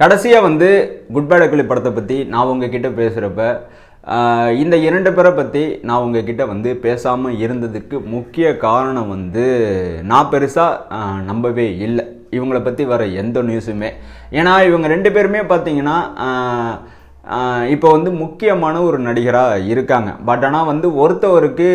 கடைசியாக வந்து good bad ugly படத்தை பற்றி நான் உங்ககிட்ட பேசுகிறப்ப இந்த இரண்டு பேரை பற்றி நான் உங்ககிட்ட வந்து பேசாமல் இருந்ததுக்கு முக்கிய காரணம் வந்து நான் பெருசாக நம்பவே இல்லை. இவங்கள பற்றி வர எந்த நியூஸுமே ஏன்னா இவங்க ரெண்டு பேருமே பார்த்தீங்கன்னா இப்போ வந்து முக்கியமான ஒரு நடிகராக இருக்காங்க. பட் ஆனால் வந்து ஒருத்தவருக்கு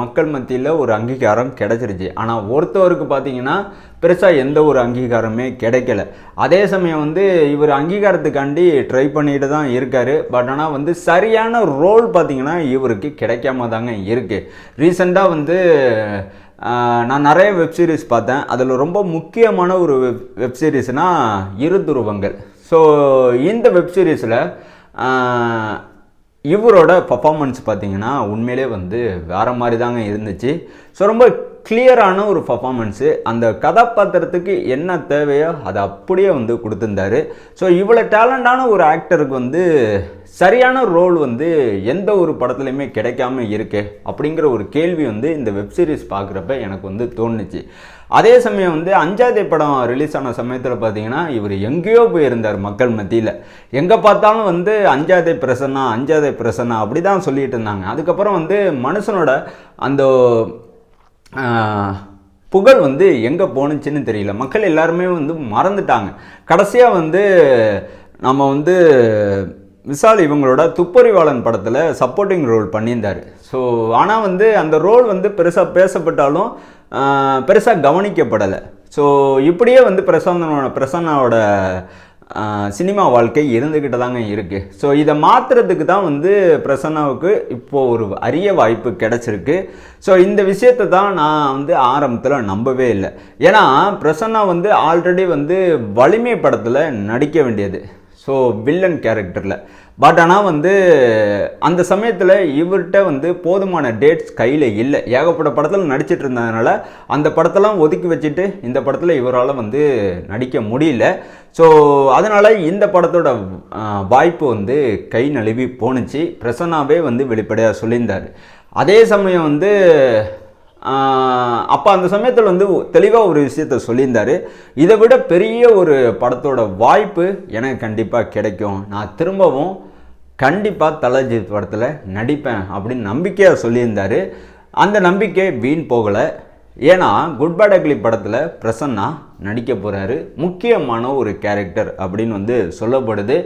மக்கள் மத்தியில் ஒரு அங்கீகாரம் கிடைச்சிருச்சு. ஆனால் ஒருத்தவருக்கு பார்த்தீங்கன்னா பெருசாக எந்த ஒரு அங்கீகாரமே கிடைக்கல. அதே சமயம் வந்து இவர் அங்கீகாரத்துக்காண்டி ட்ரை பண்ணிட்டு தான் இருக்கார். பட் ஆனால் வந்து சரியான ரோல் பார்த்தீங்கன்னா இவருக்கு கிடைக்காம தாங்க இருக்குது ரீசெண்டாக வந்து நான் நிறைய வெப் சீரிஸ் பார்த்தேன். அதில் ரொம்ப முக்கியமான ஒரு வெப் வெப்சீரிஸ்னால் இரு துருவங்கள். ஸோ இந்த வெப் சீரிஸில் இவரோட பர்ஃபாமன்ஸ் பார்த்தீங்கன்னா உண்மையிலே வந்து வேறு மாதிரி தாங்க இருந்துச்சு. ஸோ ரொம்ப கிளியரான ஒரு பர்ஃபாமன்ஸு அந்த கதாபாத்திரத்துக்கு என்ன தேவையோ அதை அப்படியே வந்து கொடுத்துருந்தாரு. ஸோ இவ்வளோ டேலண்டான ஒரு ஆக்டருக்கு வந்து சரியான ரோல் வந்து எந்த ஒரு படத்துலையுமே கிடைக்காம இருக்கு அப்படிங்கிற ஒரு கேள்வி வந்து இந்த வெப் சீரிஸ் பார்க்குறப்ப எனக்கு வந்து தோணுச்சு. அதே சமயம் வந்து அஞ்சாதே படம் ரிலீஸ் ஆன சமயத்தில் பார்த்தீங்கன்னா இவர் எங்கேயோ போயிருந்தார் மக்கள் மத்தியில். எங்கே பார்த்தாலும் வந்து அஞ்சாதே பிரசன்னா அஞ்சாதே பிரசன்னா அப்படி தான் சொல்லிட்டு இருந்தாங்க. அதுக்கப்புறம் வந்து மனுஷனோட அந்த புகழ் வந்து எங்கே போணுச்சுன்னு தெரியல. மக்கள் எல்லாருமே வந்து மறந்துட்டாங்க. கடைசியாக வந்து நம்ம வந்து விசால் இவங்களோட துப்பறிவாளன் படத்தில் சப்போர்ட்டிங் ரோல் பண்ணியிருந்தார். ஸோ ஆனால் வந்து அந்த ரோல் வந்து பெருசாக பேசப்பட்டாலும் பெருசாக கவனிக்கப்படலை. ஸோ இப்படியே வந்து பிரசாந்தனோட பிரசன்னாவோட சினிமா வாழ்க்கை இருந்துக்கிட்டு தாங்க இருக்குது ஸோ இதை மாற்றுறதுக்கு தான் வந்து பிரசன்னாவுக்கு இப்போது ஒரு அரிய வாய்ப்பு கிடச்சிருக்கு. ஸோ இந்த விஷயத்தை தான் நான் வந்து ஆரம்பத்தில் நம்பவே இல்லை. ஏன்னா பிரசன்னா வந்து ஆல்ரெடி வந்து வலிமை படத்தில் நடிக்க வேண்டியது. ஸோ வில்லன் கேரக்டரில் பட் ஆனால் வந்து அந்த சமயத்தில் இவர்கிட்ட வந்து போதுமான டேட்ஸ் கையில் இல்லை. ஏகப்பட்ட படத்தில் நடிச்சிட்டு இருந்ததுனால அந்த படத்தெல்லாம் ஒதுக்கி வச்சுட்டு இந்த படத்தில் இவரால் வந்து நடிக்க முடியல. ஸோ அதனால் இந்த படத்தோட வாய்ப்பு வந்து கை நழுவி போணுச்சு. பிரசன்னாவே வந்து வெளிப்படையாக சொல்லியிருந்தார். அதே சமயம் வந்து அப்போ அந்த சமயத்தில் வந்து தெளிவாக ஒரு விஷயத்த சொல்லியிருந்தார். இதை விட பெரிய ஒரு படத்தோட வாய்ப்பு எனக்கு கண்டிப்பாக கிடைக்கும். நான் திரும்பவும் கண்டிப்பாக தலஜித் படத்தில் நடிப்பேன் அப்படின்னு நம்பிக்கையாக சொல்லியிருந்தார். அந்த நம்பிக்கை வீண் போகலை. ஏன்னா குட் பை டக்லி படத்தில் பிரசன்னா நடிக்க போகிறாரு முக்கியமான ஒரு கேரக்டர் அப்படின்னு வந்து சொல்லப்படுது.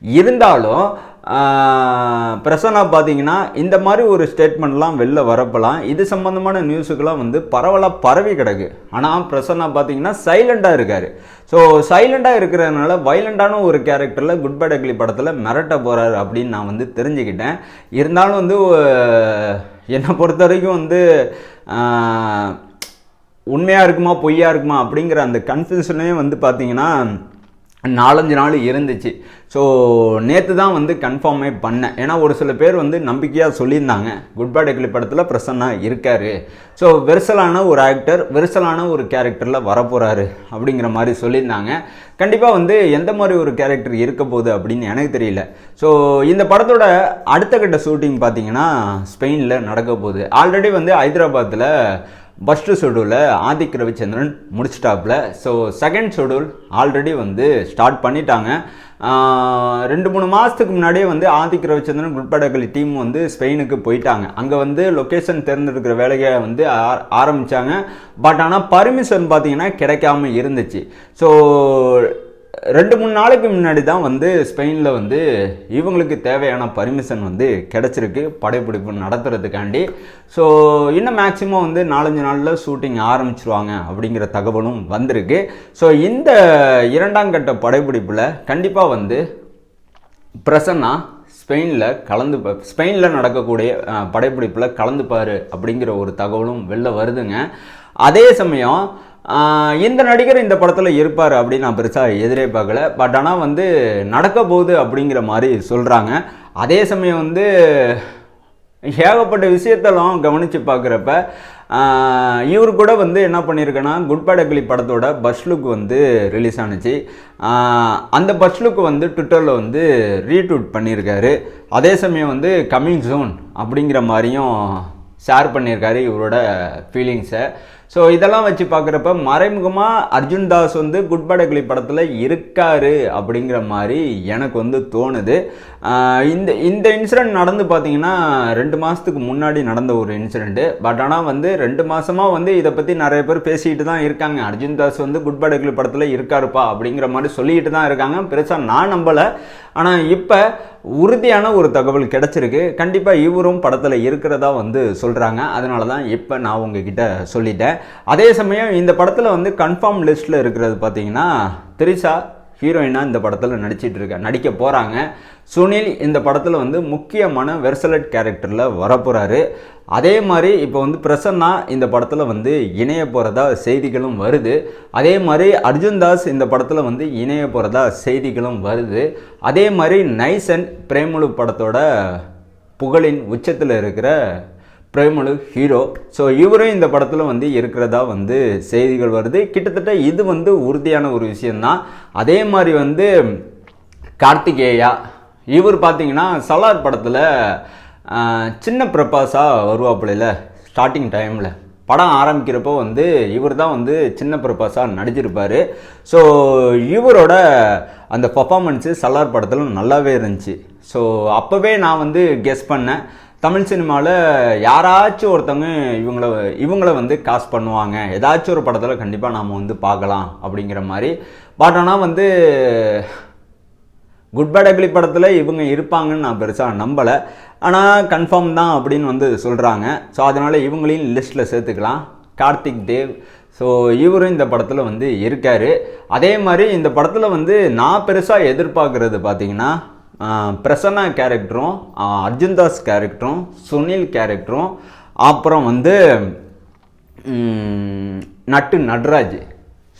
இருந்தாலும் ஆஹ், பிரசன்னா பார்த்தீங்கன்னா இந்த மாதிரி ஒரு ஸ்டேட்மெண்ட்லாம் வெளில வரப்பலாம். இது சம்மந்தமான நியூஸுக்கெல்லாம் வந்து பரவலாக பரவி கிடக்கு. ஆனால் பிரசன்னா பார்த்தீங்கன்னா சைலண்டாக இருக்கார். ஸோ சைலண்ட்டாக இருக்கிறதுனால வைலண்டான ஒரு கேரக்டரில் குட் பை டக்லி படத்தில் மிரட்ட போகிறார் அப்படின்னு நான் வந்து தெரிஞ்சுக்கிட்டேன். இருந்தாலும் வந்து என்னை பொறுத்த வரைக்கும் வந்து உண்மையாக இருக்குமா பொய்யா இருக்குமா அப்படிங்கிற அந்த கன்ஃபியூஷனே வந்து பார்த்தீங்கன்னா நாலஞ்சு நாள் இருந்துச்சு. ஸோ நேற்று தான் வந்து கன்ஃபார்மே பண்ணேன். ஏன்னா ஒரு சில பேர் வந்து நம்பிக்கையாக சொல்லியிருந்தாங்க. குட் பை டெக்லி படத்தில் பிரசன்னா இருக்கார். ஸோ வெரிசலான ஒரு ஆக்டர் வெரிசலான ஒரு கேரக்டரில் வரப்போகிறாரு அப்படிங்கிற மாதிரி சொல்லியிருந்தாங்க. கண்டிப்பாக வந்து எந்த மாதிரி ஒரு கேரக்டர் இருக்க போகுது அப்படின்னு எனக்கு தெரியல. ஸோ இந்த படத்தோட அடுத்த கட்ட ஷூட்டிங் பார்த்தீங்கன்னா ஸ்பெயினில் நடக்க போகுது. ஆல்ரெடி வந்து ஹைதராபாத்தில் ஃபஸ்ட்டு ஷெடியூலில் ஆதிக் ரவிச்சந்திரன் முடிச்சிட்டாப்புல. ஸோ செகண்ட் ஷெடியூல் ஆல்ரெடி வந்து ஸ்டார்ட் பண்ணிட்டாங்க. ரெண்டு மூணு மாதத்துக்கு முன்னாடியே வந்து ஆதிக் ரவிச்சந்திரன் குட்படகலி டீம் வந்து ஸ்பெயினுக்கு போயிட்டாங்க. அங்கே வந்து லொக்கேஷன் தேர்ந்தெடுக்கிற வேலையை வந்து ஆ- பட் ஆனால் பர்மிஷன் பார்த்தீங்கன்னா கிடைக்காம இருந்துச்சு. ஸோ ரெண்டு மூணு நாளைக்கு முன்னாடி தான் வந்து ஸ்பெயினில் வந்து இவங்களுக்கு தேவையான பர்மிஷன் வந்து கிடச்சிருக்கு. படைப்பிடிப்பு நடத்துறதுக்காண்டி. ஸோ இன்னும் மேக்சிமம் வந்து நாலஞ்சு நாளில் ஷூட்டிங் ஆரம்பிச்சிருவாங்க அப்படிங்கிற தகவலும் வந்திருக்கு. ஸோ இந்த இரண்டாம் கட்ட படைப்பிடிப்பில் கண்டிப்பாக வந்து பிரசன்னா ஸ்பெயினில் கலந்து ஸ்பெயினில் நடக்கக்கூடிய படைப்பிடிப்பில் கலந்துப்பார் அப்படிங்கிற ஒரு தகவலும் வெளில வருதுங்க. அதே சமயம் இந்த நடிகர் இந்த படத்தில் இருப்பார் அப்படின்னு நான் பெருசாக எதிரே பார்க்கல. பட் ஆனால் வந்து நடக்க போகுது அப்படிங்கிற மாதிரி சொல்கிறாங்க அதே சமயம் வந்து ஏகப்பட்ட விஷயத்தெல்லாம் கவனித்து பார்க்குறப்ப இவர் கூட வந்து என்ன பண்ணியிருக்கேன்னா குட் பேட் அக்லி படத்தோட பஸ் லுக் வந்து ரிலீஸ் ஆனுச்சு. அந்த பஸ் லுக் வந்து ட்விட்டரில் வந்து ரீட்வீட் பண்ணியிருக்காரு அதே சமயம் வந்து கம்மிங் ஜோன் அப்படிங்கிற மாதிரியும் ஷேர் பண்ணியிருக்காரு இவரோட ஃபீலிங்ஸை ஸோ இதெல்லாம் வச்சு பார்க்குறப்ப மறைமுகமாக அர்ஜுன் தாஸ் வந்து குட் படக்லி படத்தில் இருக்காரு அப்படிங்கிற மாதிரி எனக்கு வந்து தோணுது. இந்த இந்த இன்சிடெண்ட் நடந்து பார்த்தீங்கன்னா ரெண்டு மாதத்துக்கு முன்னாடி நடந்த ஒரு இன்சிடெண்ட்டு பட் ஆனால் வந்து ரெண்டு மாதமாக வந்து இதை பற்றி நிறைய பேர் பேசிக்கிட்டு தான் இருக்காங்க. அர்ஜுன் தாஸ் வந்து குட் படக்லி படத்தில் இருக்காருப்பா அப்படிங்கிற மாதிரி சொல்லிக்கிட்டு தான் இருக்காங்க. பெருசாக நான் நம்பலை. ஆனால் இப்போ உறுதியான ஒரு தகவல் கிடச்சிருக்கு. கண்டிப்பாக இவரும் படத்தில் இருக்கிறதா வந்து சொல்கிறாங்க அதனால தான் இப்போ நான் உங்ககிட்ட சொல்லிட்டேன். அதே சமயம் இந்த படத்தில் வந்து கன்ஃபார்ம் லிஸ்ட்டில் இருக்கிறது பார்த்தீங்கன்னா திரிஷா ஹீரோயினாக இந்த படத்தில் நடிச்சிட்டு இருக்க நடிக்க போகிறாங்க சுனில் இந்த படத்தில் வந்து முக்கியமான வெர்சலட் கேரக்டரில் வரப்போகிறாரு அதே மாதிரி இப்போ வந்து பிரசன்னா இந்த படத்தில் வந்து இணைய போகிறதா செய்திகளும் வருது. அதே மாதிரி அர்ஜுன் தாஸ் இந்த படத்தில் வந்து இணைய போகிறதா செய்திகளும் வருது. அதே மாதிரி நைசன் பிரேமலு படத்தோட புகழின் உச்சத்தில் இருக்கிற பிரேமலு ஹீரோ. ஸோ இவரும் இந்த படத்தில் வந்து இருக்கிறதா வந்து செய்திகள் வருது. கிட்டத்தட்ட இது வந்து உறுதியான ஒரு விஷயந்தான் அதே மாதிரி வந்து கார்த்திகேயா இவர் பார்த்தீங்கன்னா சலார் படத்தில் சின்ன பிரபாஸாக வருவாப்புல ஸ்டார்டிங் டைமில் படம் ஆரம்பிக்கிறப்போ வந்து இவர் தான் வந்து சின்ன பிரபாஸாக நடிச்சிருப்பார். ஸோ இவரோட அந்த பர்ஃபாமன்ஸு சலார் படத்தில் நல்லாவே இருந்துச்சு. ஸோ அப்போவே நான் வந்து கெஸ் பண்ணேன். தமிழ் சினிமாவில் யாராச்சும் ஒருத்தவங்க இவங்கள இவங்கள வந்து காசு பண்ணுவாங்க. ஏதாச்சும் ஒரு படத்தில் கண்டிப்பாக நாம் வந்து பார்க்கலாம் அப்படிங்கிற மாதிரி. பட் ஆனால் வந்து குட் பேட் அக்லி படத்தில் இவங்க இருப்பாங்கன்னு நான் பெருசாக நம்பலை. ஆனால் கன்ஃபார்ம் தான் அப்படின்னு வந்து சொல்கிறாங்க ஸோ அதனால் இவங்களையும் லிஸ்ட்டில் சேர்த்துக்கலாம். கார்த்திக் தேவ். ஸோ இவரும் இந்த படத்தில் வந்து இருக்கார். அதே மாதிரி இந்த படத்தில் வந்து நான் பெருசாக எதிர்பார்க்குறது பார்த்தீங்கன்னா பிரசன்னா கேரக்டரும் அர்ஜுன்தாஸ் அர்ஜுன் தாஸ் கேரக்டரும் சுனில் கேரக்டரும் அப்புறம் வந்து நட்டு நட்ராஜ்.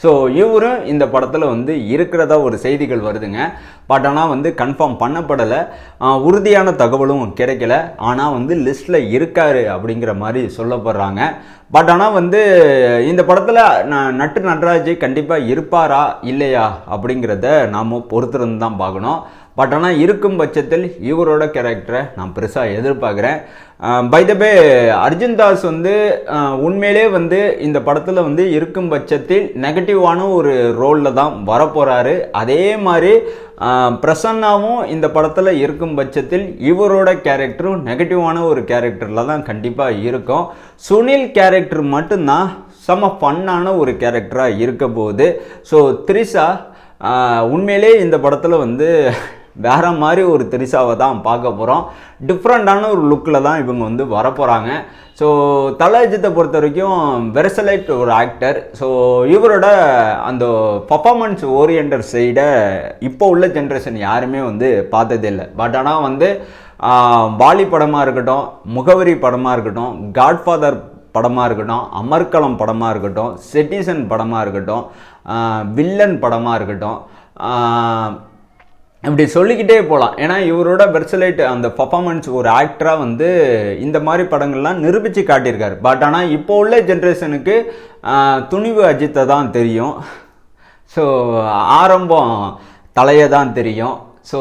ஸோ இவரும் இந்த படத்தில் வந்து இருக்கிறதா ஒரு செய்திகள் வருதுங்க. பட் ஆனால் வந்து கன்ஃபார்ம் பண்ணப்படலை. உறுதியான தகவலும் கிடைக்கல. ஆனால் வந்து லிஸ்ட்டில் இருக்கார் அப்படிங்கிற மாதிரி சொல்லப்படுறாங்க. பட் ஆனால் வந்து இந்த படத்தில் நான் நட்டு நட்ராஜ் கண்டிப்பாக இருப்பாரா இல்லையா அப்படிங்கிறத நாம் பொறுத்திருந்து தான் பார்க்கணும். பட் ஆனால் இருக்கும் பட்சத்தில் இவரோட கேரக்டரை நான் பெருசாக எதிர்பார்க்குறேன். By the way Arjun Das வந்து உண்மையிலே வந்து இந்த படத்தில் வந்து இருக்கும் பட்சத்தில் நெகட்டிவான ஒரு ரோலில் தான் வரப்போகிறாரு அதே மாதிரி பிரசன்னாவும் இந்த படத்தில் இருக்கும் பட்சத்தில் இவரோட கேரக்டரும் நெகட்டிவான ஒரு கேரக்டரில் தான் கண்டிப்பாக இருக்கும். சுனில் கேரக்டர் மட்டும்தான் செம ஃபன்னான ஒரு கேரக்டராக இருக்க போகுது. ஸோ த்ரிஷா உண்மையிலே இந்த படத்தில் வந்து வேறு மாதிரி ஒரு திரிசாவை தான் பார்க்க போகிறோம் டிஃப்ரெண்ட்டான ஒரு லுக்கில் தான் இவங்க வந்து வரப்போகிறாங்க ஸோ தலஜித்தை பொறுத்த வரைக்கும் வெர்சலைட் ஒரு ஆக்டர் ஸோ இவரோட அந்த பர்ஃபாமன்ஸ் ஓரியன்டர் சைடை இப்போ உள்ள ஜென்ரேஷன் யாருமே வந்து பார்த்ததில்லை பட் ஆனால் வந்து வாலி பாலி படமாக இருக்கட்டும் முகவரி படமாக இருக்கட்டும் காட்ஃபாதர் படமாக இருக்கட்டும் அமர்க்களம் படமாக இருக்கட்டும் செட்டிசன் படமாக இருக்கட்டும் வில்லன் படமாக இருக்கட்டும் இப்படி சொல்லிக்கிட்டே போகலாம் ஏன்னா இவரோட பெர்சலைட் அந்த பர்ஃபாமன்ஸ் ஒரு ஆக்டராக வந்து இந்த மாதிரி படங்கள்லாம் நிரூபித்து காட்டியிருக்காரு. பட் ஆனால் இப்போ உள்ள ஜென்ரேஷனுக்கு துணிவு அஜித்தை தான் தெரியும். ஸோ ஆரம்பம் தலையை தான் தெரியும். ஸோ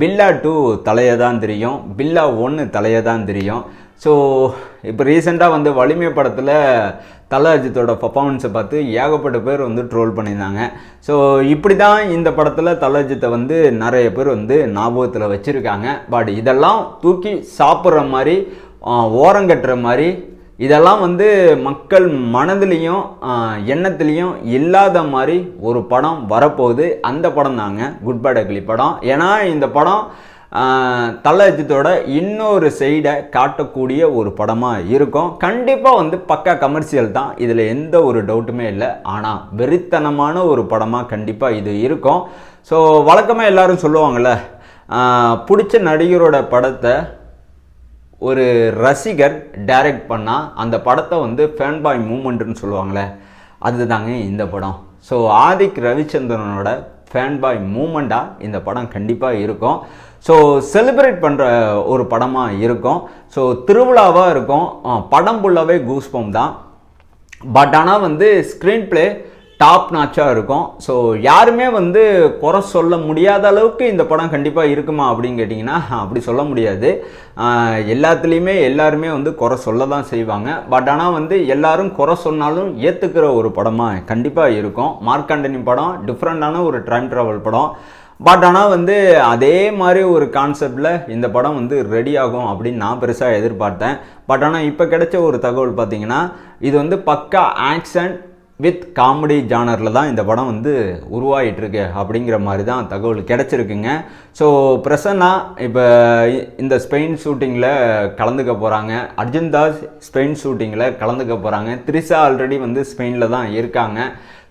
பில்லா டூ தலையை தான் தெரியும். பில்லா ஒன்று தலையை தான் தெரியும். ஸோ இப்போ ரீசெண்டாக வந்து வலிமை படத்தில் தல அஜித்தோட பர்ஃபாமன்ஸை பார்த்து ஏகப்பட்ட பேர் வந்து ட்ரோல் பண்ணியிருந்தாங்க. ஸோ இப்படி தான் இந்த படத்தில் தல அஜித்தை வந்து நிறைய பேர் வந்து ஞாபகத்தில் வச்சுருக்காங்க. பட் இதெல்லாம் தூக்கி சாப்பிட்ற மாதிரி ஓரங்கட்டுற மாதிரி இதெல்லாம் வந்து மக்கள் மனதிலையும் எண்ணத்துலேயும் இல்லாத மாதிரி ஒரு படம் வரப்போகுது. அந்த படம் தாங்க குட் பை அக்லி படம். ஏன்னா இந்த படம் ஆஹ், இன்னொரு சைடை காட்டக்கூடிய ஒரு படமாக இருக்கும். கண்டிப்பாக வந்து பக்கா கமர்ஷியல் தான். இதில் எந்த ஒரு டவுட்டுமே இல்லை. ஆனால் வெறித்தனமான ஒரு படமாக கண்டிப்பாக இது இருக்கும். ஸோ வழக்கமாக எல்லாரும் சொல்லுவாங்கள்ல பிடிச்ச நடிகரோட படத்தை ஒரு ரசிகர் டைரக்ட் பண்ணால் அந்த படத்தை வந்து ஃபேன் பாய் மூமெண்ட்னு சொல்லுவாங்களே அதுதாங்க இந்த படம். ஸோ ஆதிக் ரவிச்சந்திரனோட ஃபேன் பாய் மூமெண்ட்டாக இந்த படம் கண்டிப்பாக இருக்கும். ஸோ செலிப்ரேட் பண்ணுற ஒரு படமாக இருக்கும். ஸோ திருவிழாவாக இருக்கும். படம் ஃபுல்லாகவே கூஸ்பம் தான். பட் ஆனால் வந்து ஸ்க்ரீன் ப்ளே டாப் நாச்சாக இருக்கும். ஸோ யாருமே வந்து குறை சொல்ல முடியாத அளவுக்கு இந்த படம் கண்டிப்பாக இருக்குமா அப்படின்னு கேட்டிங்கன்னா அப்படி சொல்ல முடியாது. எல்லாத்துலேயுமே எல்லாருமே வந்து குறை சொல்ல தான் செய்வாங்க. பட் ஆனால் வந்து எல்லாரும் குறை சொன்னாலும் ஏற்றுக்கிற ஒரு படமாக கண்டிப்பாக இருக்கும். மார்க்காண்டனி படம் டிஃப்ரெண்ட்டான ஒரு டைம் ட்ராவல் படம். பட் ஆனால் வந்து அதே மாதிரி ஒரு கான்செப்டில் இந்த படம் வந்து ரெடி ஆகும் அப்படின்னு நான் பெருசாக எதிர்பார்த்தேன். பட் ஆனால் இப்போ கிடைச்ச ஒரு தகவல் பார்த்தீங்கன்னா இது வந்து பக்கா ஆக்ஷன் வித் காமெடி ஜானரில் தான் இந்த படம் வந்து உருவாகிட்டுருக்கு அப்படிங்கிற மாதிரி தான் தகவல் கிடச்சிருக்குங்க. ஸோ பிரசன்னா இப்போ இந்த ஸ்பெயின் ஷூட்டிங்கில் கலந்துக்க போகிறாங்க அர்ஜுன் தாஸ் ஸ்பெயின் ஷூட்டிங்கில் கலந்துக்க போகிறாங்க த்ரிஷா ஆல்ரெடி வந்து ஸ்பெயினில் தான் இருக்காங்க.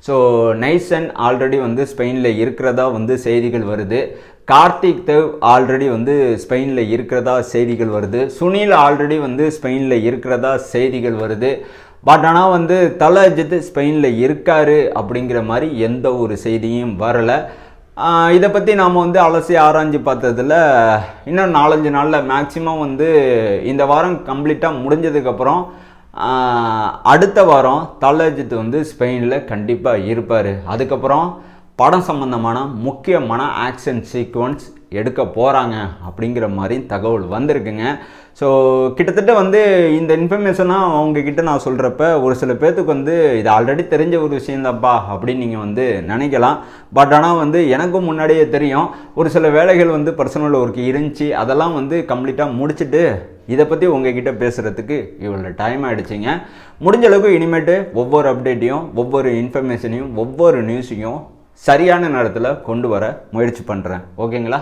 ஸோ நைசன் ஆல்ரெடி வந்து ஸ்பெயினில் இருக்கிறதா வந்து செய்திகள் வருது. கார்த்திக் தேவ் ஆல்ரெடி வந்து ஸ்பெயினில் இருக்கிறதா செய்திகள் வருது. சுனில் ஆல்ரெடி வந்து ஸ்பெயினில் இருக்கிறதா செய்திகள் வருது. பட் ஆனால் வந்து தல அஜித் ஸ்பெயினில் இருக்காரு அப்படிங்கிற மாதிரி எந்த ஒரு செய்தியும் வரலை. இதை பற்றி நாம் வந்து அலசி ஆராய்ஞ்சு பார்த்ததுல இன்னும் நாலஞ்சு நாளில் மேக்ஸிமம் வந்து இந்த வாரம் கம்ப்ளீட்டாக முடிஞ்சதுக்கப்புறம் அடுத்த வாரம் தலஜித் வந்து ஸ்பெயினில் கண்டிப்பாக இருப்பார். அதுக்கப்புறம் படம் சம்பந்தமான முக்கியமான ஆக்ஷன் சீக்வன்ஸ் எடுக்க போகிறாங்க அப்படிங்கிற மாதிரி தகவல் வந்திருக்குங்க. ஸோ கிட்டத்தட்ட வந்து இந்த இன்ஃபர்மேஷனாக அவங்கக்கிட்ட நான் சொல்கிறப்ப ஒரு சில பேர்த்துக்கு வந்து இது ஆல்ரெடி தெரிஞ்ச ஒரு விஷயந்தாப்பா அப்படின்னு நீங்கள் வந்து நினைக்கலாம். பட் ஆனால் வந்து எனக்கும் முன்னாடியே தெரியும். ஒரு சில வேலைகள் வந்து பர்சனல் ஒர்க் இருந்துச்சு. அதெல்லாம் வந்து கம்ப்ளீட்டாக முடிச்சுட்டு இதை பற்றி உங்ககிட்ட பேசுகிறதுக்கு இவ்வளோ டைம் ஆகிடுச்சிங்க முடிஞ்ச அளவுக்கு இனிமேட்டு ஒவ்வொரு அப்டேட்டையும் ஒவ்வொரு இன்ஃபர்மேஷனையும் ஒவ்வொரு நியூஸையும் சரியான நேரத்தில் கொண்டு வர முயற்சி பண்ணுறேன் ஓகேங்களா